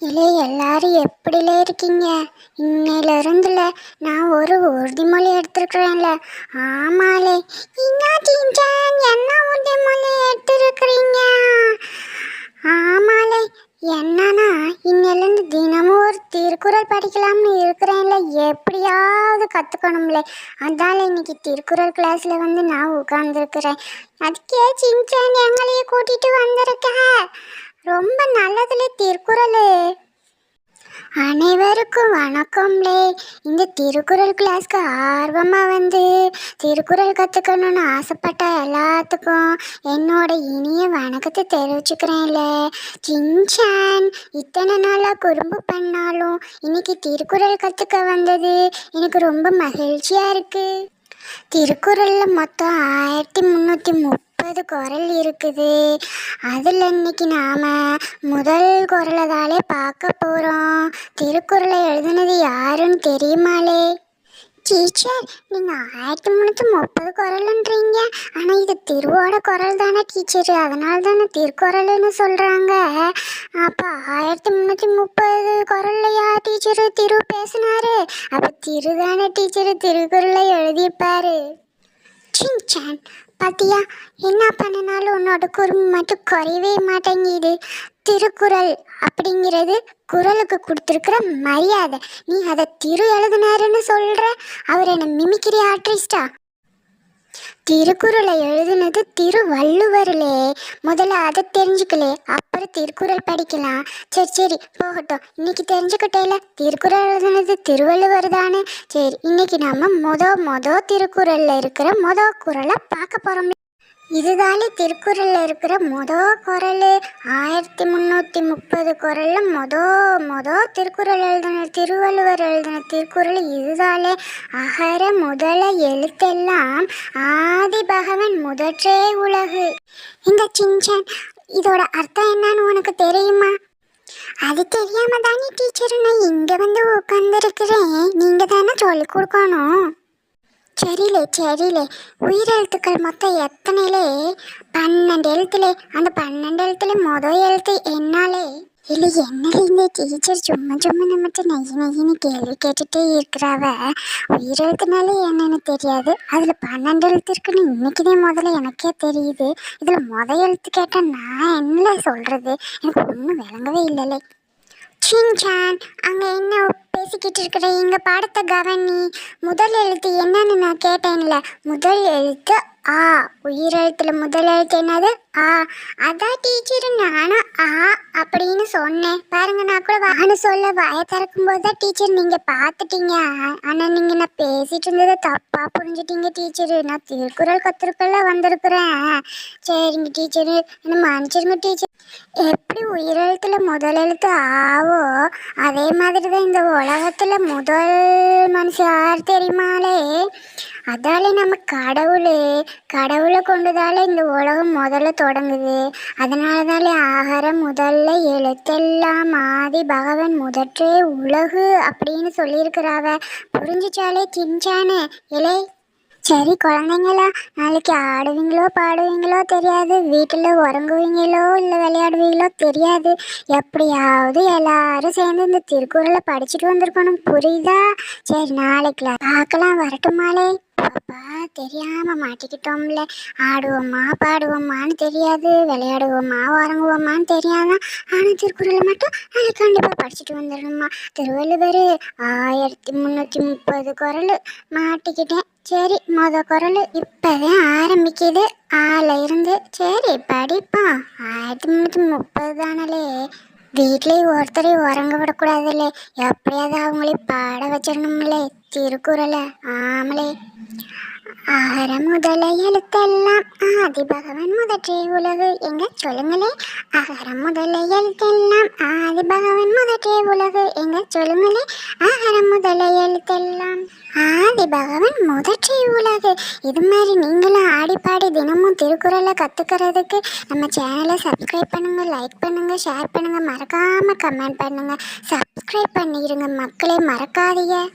இல்லை எல்லாரும் எப்படில இருக்கீங்க? இன்னையிலருந்துல நான் ஒரு உறுதிமொழி எடுத்துருக்குறேன்ல. ஆமாலே. என்ன டீச்சர் என்ன உறுதிமொழி எடுத்துருக்குறீங்க? ஆமாலே. என்னன்னா இன்னிலேருந்து தினமும் ஒரு திருக்குறள் படிக்கலாம்னு இருக்கிறேன்ல. எப்படியாவது கற்றுக்கணும்ல அதால இன்னைக்கு திருக்குறள் கிளாஸில் வந்து நான் உட்காந்துருக்குறேன் அதுக்கே சின்சான் எங்களையே கூட்டிகிட்டு வந்திருக்கேன் ரொம்ப நல்லதுல திருக்குறள். அனைவருக்கும் வணக்கம்லே. இந்த திருக்குறள் கிளாஸ்க்கு ஆர்வமாக வந்து திருக்குறள் கற்றுக்கணும்னு ஆசைப்பட்ட எல்லாத்துக்கும் என்னோட இனிய வணக்கத்தை தெரிவிச்சுக்கிறேன்ல. சின்சான் இத்தனை நாளாக குறும்பு பண்ணாலும் இன்னைக்கு திருக்குறள் கற்றுக்க வந்தது. எனக்கு ரொம்ப மகிழ்ச்சியாக இருக்குது திருக்குறளில் மொத்தம் ஆயிரத்தி முந்நூற்றி முப்பது குறள் இருக்குது. அதில் இன்னைக்கு நாம் முதல் குறளை தாலே பார்க்க போகிறோம் திருக்குறளை எழுதுனது யாருன்னு தெரியுமாலே? டீச்சர் நீங்கள் ஆயிரத்தி முந்நூற்றி முப்பது குரலுன்றீங்க. ஆனால் இது திருவோட குரல் தானே டீச்சர். அதனால தானே திருக்குறள்னு சொல்கிறாங்க அப்போ ஆயிரத்தி முந்நூற்றி முப்பது குரல்லையா டீச்சரு திரு பேசினாரு? அப்போ திரு தானே டீச்சரு திருக்குறளை எழுதியிருப்பாரு. சின்சான் பாத்தியா? என்ன பண்ணினாலும் உன்னோட குறும்பு மட்டும் குறையவே மாட்டேங்குது. திருக்குறள் அப்படிங்கிறது குரலுக்கு கொடுத்துருக்குற மரியாதை. நீ அதை திரு எழுதினாருன்னு சொல்கிற அவர் என்ன மிமிக்கிரி ஆர்டிஸ்டா திருக்குறளை எழுதுனது திருவள்ளுவர்லே. முதல்ல அதை தெரிஞ்சுக்கலே அப்புறம் திருக்குறள் படிக்கலாம். சரி சரி போகட்டும். இன்னைக்கு தெரிஞ்சுக்கிட்டேல திருக்குறள் எழுதுனது திருவள்ளுவர் தானே. சரி இன்னைக்கு நாம மொத மொத திருக்குறள்ல இருக்கிற மொத குரலை பார்க்க போறோம். இதுதானே திருக்குறளில் இருக்கிற மொத குரல். ஆயிரத்தி முந்நூற்றி முப்பது குரலில் மொத மொத திருக்குறள் எழுதின திருவள்ளுவர் எழுதின திருக்குறள் இதுதானே. அகர முதல எழுத்தெல்லாம் ஆதி பகவன் முதற்றே உலகு. இந்த சிஞ்சன் இதோட அர்த்தம் என்னன்னு உனக்கு தெரியுமா? அது தெரியாம தானே டீச்சர் நான் இங்கே வந்து உட்காந்துருக்கிறேன் நீங்கள் தானே சொல்லிக் கொடுக்கணும். சரிலே சரிலே. உயிரெழுத்துக்கள் மொத்தம் எத்தனைலே? பன்னெண்டு எழுத்துலே. அந்த பன்னெண்டு எழுத்துல மொதல் எழுத்து என்னாலே? இல்லை என்னடி இந்த டீச்சர் சும்மா சும்மா நம்மகிட்ட நெய் நெய்னு கேள்வி கேட்டுகிட்டே இருக்கிறாவ. உயிரெழுத்துனாலே என்னன்னு தெரியாது. அதில் பன்னெண்டு எழுத்து இருக்குன்னு இன்னைக்குதே முதல்ல எனக்கே தெரியுது. இதில் முத எழுத்து கேட்டால் நான் என்ன சொல்கிறது எனக்கு ஒன்றும் விளங்கவே இல்லைலே. சின்சான் அங்கே என்ன பேசிக்கிட்டு இருக்கிற எங்கள் பாடத்தை கவனி. முதல் எழுத்து என்னன்னு நான் கேட்டேன்ல. முதல் எழுத்து ஆ உயிரெழுத்துல முதல் எழுத்து என்னது? ஆ அதான் டீச்சர் நானும் ஆ அப்படின்னு சொன்னேன். பாருங்க நான் கூட வான்னு சொல்ல வாய திறக்கும் போது தான் டீச்சர் நீங்க பார்த்துட்டீங்க. ஆனா நீங்க நான் பேசிட்டு இருந்ததை தப்பா புரிஞ்சுட்டீங்க டீச்சர் நான் திருக்குறள் கத்திருக்கல வந்திருக்கிறேன். சரிங்க டீச்சர் என்ன மன்னிச்சிருங்க டீச்சர் எப்படி உயிரெழுத்துல முதல் எழுத்து ஆவோ அதே மாதிரி தான் இந்த உலகத்துல முதல் மனுஷன் யார் தெரியுமாலே? அதாலே நம்ம கடவுள் கடவுளை கொண்டுதாலே இந்த உலகம் முதல்ல தொடங்குது. அதனால தாலே ஆகாரம் முதல்ல எழுத்தெல்லாம் ஆதி பகவன் முதற்றே உலகு அப்படின்னு சொல்லியிருக்கிறாவ. புரிஞ்சுச்சாலே சின்சானே இலை? சரி குழந்தைங்களா நாளைக்கு ஆடுவீங்களோ பாடுவீங்களோ தெரியாது வீட்டில் உறங்குவீங்களோ இல்லை விளையாடுவீங்களோ தெரியாது. எப்படியாவது எல்லாரும் சேர்ந்து இந்த திருக்குறளை படிச்சுட்டு வந்திருக்கணும். புரியுதா? சரி நாளைக்கு பார்க்கலாம் வரட்டுமாலே. அப்பா தெரியாம மாட்டிக்கிட்டோம்ல. ஆடுவோமா பாடுவோமான்னு தெரியாது. விளையாடுவோமா உறங்குவோமான்னு தெரியாதா? ஆனால் திருக்குறளை மட்டும் அதை கண்டிப்பாக படிச்சுட்டு வந்துடணுமா திருவள்ளுவர் ஆயிரத்தி முந்நூற்றி முப்பது குரல் மாட்டிக்கிட்டேன். சரி மொத குரல் இப்போதான் ஆரம்பிக்குது. ஆள இருந்து சரி படிப்போம். ஆயிரத்தி முந்நூற்றி முப்பது தானலே. வீட்லேயும் ஒருத்தரையும் உறங்க விடக்கூடாதுல்லே எப்படியாவது அவங்களே பாட வச்சிடணும்லே திருக்குறளை. ஆமலே. அகர முதல எழுத்தெல்லாம் ஆதி பகவன் முதற்றே உலகு. எங்க? சொல்லுங்களே. அகர முதல எழுத்தெல்லாம் ஆதி பகவன் முதற்றே உலகு. எங்க? சொல்லுங்களே. அகர முதல எழுத்தெல்லாம் ஆதி பகவன் முதற்றே உலகு. இது மாதிரி நீங்களும் ஆடிப்பாடி தினமும் திருக்குறளை கற்றுக்கிறதுக்கு நம்ம சேனலை சப்ஸ்கிரைப் பண்ணுங்க லைக் பண்ணுங்க ஷேர் பண்ணுங்க. மறக்காம கமெண்ட் பண்ணுங்க. சப்ஸ்கிரைப் பண்ணிடுங்க மக்களே. மறக்காதீங்க.